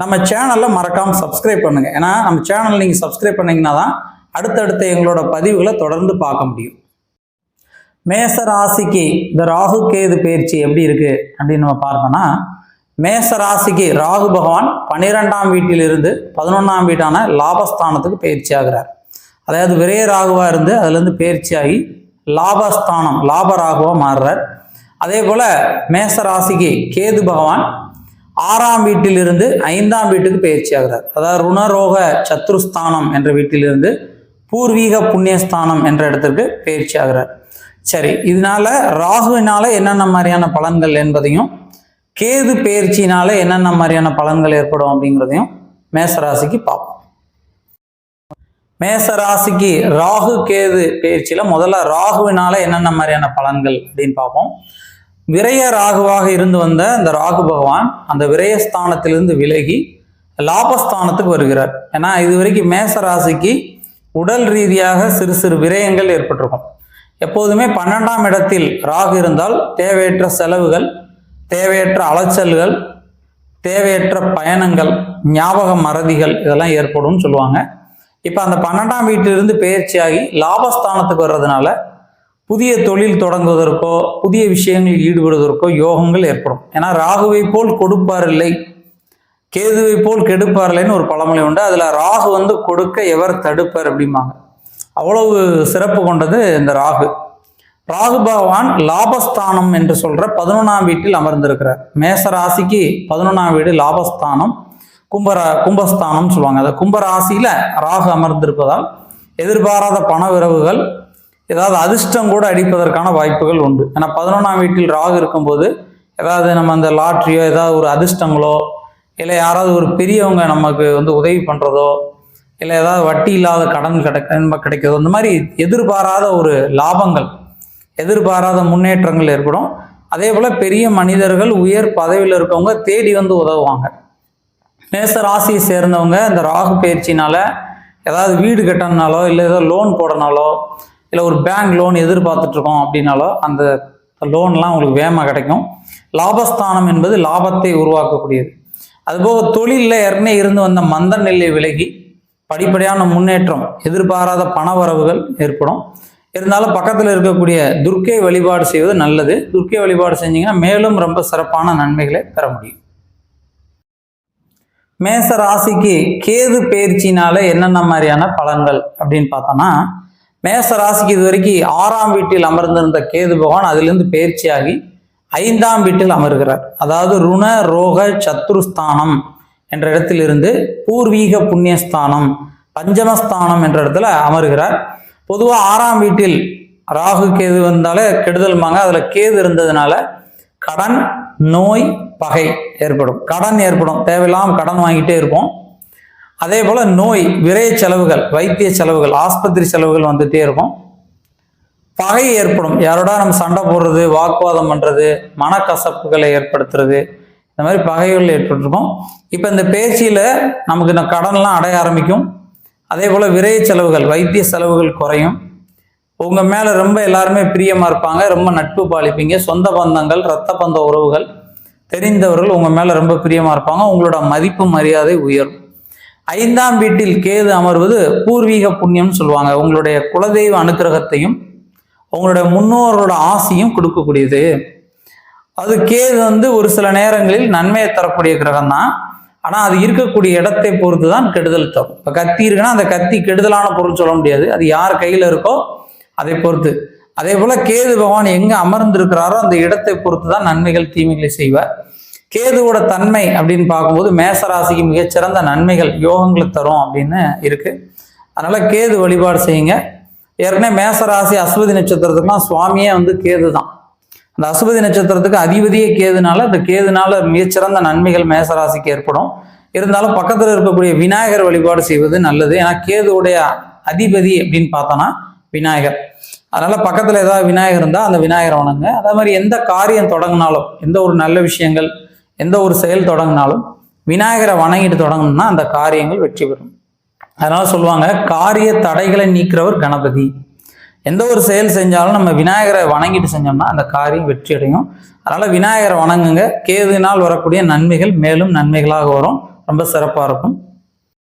நம்ம சேனலில் மறக்காமல் சப்ஸ்கிரைப் பண்ணுங்கள் ஏன்னா நம்ம சேனல் நீங்கள் சப்ஸ்கிரைப் பண்ணிங்கன்னா தான் அடுத்தடுத்த எங்களோட பதிவுகளை தொடர்ந்து பார்க்க முடியும். மேச ராசிக்கு இந்த ராகு கேது பயிற்சி எப்படி இருக்குது அப்படின்னு நம்ம பார்த்தோம்னா மேச ராசிக்கு ராகு பகவான் பன்னிரெண்டாம் வீட்டிலிருந்து பதினொன்றாம் வீட்டான லாபஸ்தானத்துக்கு பயிற்சி ஆகிறார். அதாவது விரைய ராகுவாக இருந்து அதுலேருந்து பயிற்சியாகி லாபஸ்தானம் லாப ராகுவாக மாறுறார். அதே போல் மேச ராசிக்கு கேது பகவான் ஆறாம் வீட்டிலிருந்து ஐந்தாம் வீட்டுக்கு பயிற்சி ஆகிறார். அதாவது ருணரோக சத்ருஸ்தானம் என்ற வீட்டிலிருந்து பூர்வீக புண்ணியஸ்தானம் என்ற இடத்திற்கு பயிற்சி ஆகிறார். சரி இதனால ராகுவினால என்னென்ன மாதிரியான பலன்கள் என்பதையும் கேது பயிற்சினால என்னென்ன மாதிரியான பலன்கள் ஏற்படும் அப்படிங்கிறதையும் மேசராசிக்கு பார்ப்போம். மேசராசிக்கு ராகு கேது பயிற்சியில முதல்ல ராகுவினால என்னென்ன மாதிரியான பலன்கள் அப்படின்னு பார்ப்போம். விரய ராகுவாக இருந்து வந்த அந்த ராகு பகவான் அந்த விரயஸ்தானத்திலிருந்து விலகி லாபஸ்தானத்துக்கு வருகிறார். ஏன்னா இது வரைக்கும் மேச ராசிக்கு உடல் ரீதியாக சிறு சிறு விரயங்கள் ஏற்பட்டிருக்கும். எப்போதுமே பன்னெண்டாம் இடத்தில் ராகு இருந்தால் தேவையற்ற செலவுகள் தேவையற்ற அலைச்சல்கள் தேவையற்ற பயணங்கள் ஞாபக மறதிகள் இதெல்லாம் ஏற்படும்னு சொல்லுவாங்க. இப்போ அந்த பன்னெண்டாம் வீட்டிலிருந்து பயிற்சியாகி லாபஸ்தானத்துக்கு வர்றதுனால புதிய தொழில் தொடங்குவதற்கோ புதிய விஷயங்களில் ஈடுபடுவதற்கோ யோகங்கள் ஏற்படும். ஏன்னா ராகுவை போல் கொடுப்பார் இல்லை கேதுவை போல் கெடுப்பார் இல்லைன்னு ஒரு பழமொழி உண்டு. அதில் ராகு வந்து கொடுக்க எவர் தடுப்பார் அப்படிம்பாங்க. அவ்வளவு சிறப்பு கொண்டது இந்த ராகு. ராகு பகவான் லாபஸ்தானம் என்று சொல்ற பதினொன்றாம் வீட்டில் அமர்ந்திருக்கிறார். மேச ராசிக்கு பதினொன்றாம் வீடு லாபஸ்தானம் கும்பரா கும்பஸ்தானம் சொல்லுவாங்க. அந்த கும்பராசியில ராகு அமர்ந்திருப்பதால் எதிர்பாராத பண விரவுகள் ஏதாவது அதிர்ஷ்டம் கூட அடிப்பதற்கான வாய்ப்புகள் உண்டு. ஏன்னா பதினொன்றாம் வீட்டில் ராகு இருக்கும்போது ஏதாவது நம்ம அந்த லாட்ரியோ ஏதாவது ஒரு அதிர்ஷ்டங்களோ இல்லை யாராவது ஒரு பெரியவங்க நமக்கு வந்து உதவி பண்ணுறதோ இல்லை ஏதாவது வட்டி இல்லாத கடன் கிடைக்க கிடைக்கிறதோ இந்த மாதிரி எதிர்பாராத ஒரு லாபங்கள் எதிர்பாராத முன்னேற்றங்கள் ஏற்படும். அதே போல் பெரிய மனிதர்கள் உயர் பதவியில் இருக்கவங்க தேடி வந்து உதவுவாங்க. மேச ராசியை சேர்ந்தவங்க இந்த ராகு பயிற்சினால ஏதாவது வீடு கட்டணுனாலோ இல்லை ஏதோ லோன் போடனாலோ இல்லை ஒரு பேங்க் லோன் எதிர்பார்த்துட்ருக்கோம் அப்படின்னாலோ அந்த லோன்லாம் உங்களுக்கு வேகமாக கிடைக்கும். லாபஸ்தானம் என்பது லாபத்தை உருவாக்கக்கூடியது. அதுபோக தொழிலில் ஏற்கனவே இருந்து வந்த மந்த நிலை விலகி படிப்படியான முன்னேற்றம் எதிர்பாராத பண வரவுகள் ஏற்படும். இருந்தாலும் பக்கத்தில் இருக்கக்கூடிய துர்க்கை வழிபாடு செய்வது நல்லது. துர்க்கை வழிபாடு செஞ்சீங்கன்னா மேலும் ரொம்ப சிறப்பான நன்மைகளை பெற முடியும். மேச ராசிக்கு கேது பயிற்சினால என்னென்ன மாதிரியான பலன்கள் அப்படின்னு பார்த்தோன்னா மேச ராசிக்கு இது வரைக்கும் ஆறாம் வீட்டில் அமர்ந்திருந்த கேது பகவான் அதிலிருந்து பயிற்சியாகி ஐந்தாம் வீட்டில் அமர்கிறார். அதாவது ருண ரோக சத்ருஸ்தானம் என்ற இடத்திலிருந்து பூர்வீக புண்ணியஸ்தானம் பஞ்சமஸ்தானம் என்ற இடத்துல அமர்கிறார். பொதுவாக ஆறாம் வீட்டில் ராகு கேது வந்தாலே கெடுதல் மாங்க அதில் கேது இருந்ததுனால கடன் நோய் பகை ஏற்படும். கடன் ஏற்படும். தேவையில்லாமல் கடன் வாங்கிட்டே இருப்போம். அதே போல் நோய் விரைய செலவுகள் வைத்திய செலவுகள் ஆஸ்பத்திரி செலவுகள் வந்துட்டே இருக்கும். பகை ஏற்படும். யாரோட நம்ம சண்டை போடுறது வாக்குவாதம் பண்ணுறது மனக்கசப்புகளை ஏற்படுத்துறது இந்த மாதிரி பகைகள் ஏற்பட்டிருக்கும். இப்போ இந்த பேச்சியில் நமக்கு இந்த கடன்லாம் அடைய ஆரம்பிக்கும். அதே போல் விரைய செலவுகள் வைத்திய செலவுகள் குறையும். உங்கள் மேலே ரொம்ப எல்லாருமே பிரியமாக இருப்பாங்க ரொம்ப நட்பு பாலிப்பீங்க. சொந்த பந்தங்கள் ரத்த பந்த உறவுகள் தெரிந்தவர்கள் உங்கள் மேலே ரொம்ப பிரியமாக இருப்பாங்க. உங்களோட மதிப்பு மரியாதை உயரும். ஐந்தாம் வீட்டில் கேது அமர்வது பூர்வீக புண்ணியம்னு சொல்லுவாங்க. உங்களுடைய குலதெய்வ அனுக்கிரகத்தையும் உங்களுடைய முன்னோர்களோட ஆசையும் கொடுக்கக்கூடியது. அது கேது வந்து ஒரு சில நேரங்களில் நன்மையை தரக்கூடிய கிரகம் தான் ஆனால் அது இருக்கக்கூடிய இடத்தை பொறுத்து தான் கெடுதல் தரும். இப்போ கத்தி இருக்குன்னா அந்த கத்தி கெடுதலான பொருள் சொல்ல முடியாது. அது யார் கையில் இருக்கோ அதை பொறுத்து. அதே போல கேது பகவான் எங்கே அமர்ந்திருக்கிறாரோ அந்த இடத்தை பொறுத்து தான் நன்மைகள் தீமைகளை செய்வார். கேதுவோட தன்மை அப்படின்னு பார்க்கும்போது மேசராசிக்கு மிகச்சிறந்த நன்மைகள் யோகங்களை தரும் அப்படின்னு இருக்கு. அதனால கேது வழிபாடு செய்யுங்க. ஏற்கனவே மேசராசி அஸ்வதி நட்சத்திரத்துக்குலாம் சுவாமியே வந்து கேது தான் அந்த அசுபதி நட்சத்திரத்துக்கு அதிபதியே கேதுனால இந்த கேதுனால மிகச்சிறந்த நன்மைகள் மேசராசிக்கு ஏற்படும். இருந்தாலும் பக்கத்தில் இருக்கக்கூடிய விநாயகர் வழிபாடு செய்வது நல்லது. ஏன்னா கேதுவுடைய அதிபதி அப்படின்னு பார்த்தோன்னா விநாயகர். அதனால பக்கத்தில் ஏதாவது விநாயகர் இருந்தால் அந்த விநாயகர் வணங்க அதே மாதிரி எந்த காரியம் தொடங்கினாலும் எந்த ஒரு நல்ல விஷயங்கள் எந்த ஒரு செயல் தொடங்கினாலும் விநாயகரை வணங்கிட்டு தொடங்கணும்னா அந்த காரியங்கள் வெற்றி பெறும். அதனால சொல்லுவாங்க காரிய தடைகளை நீக்கிறவர் கணபதி. எந்த ஒரு செயல் செஞ்சாலும் நம்ம விநாயகரை வணங்கிட்டு செஞ்சோம்னா அந்த காரியம் வெற்றி அடையும். அதனால விநாயகரை வணங்குங்க. கேதுனால் வரக்கூடிய நன்மைகள் மேலும் நன்மைகளாக வரும். ரொம்ப சிறப்பாக இருக்கும்.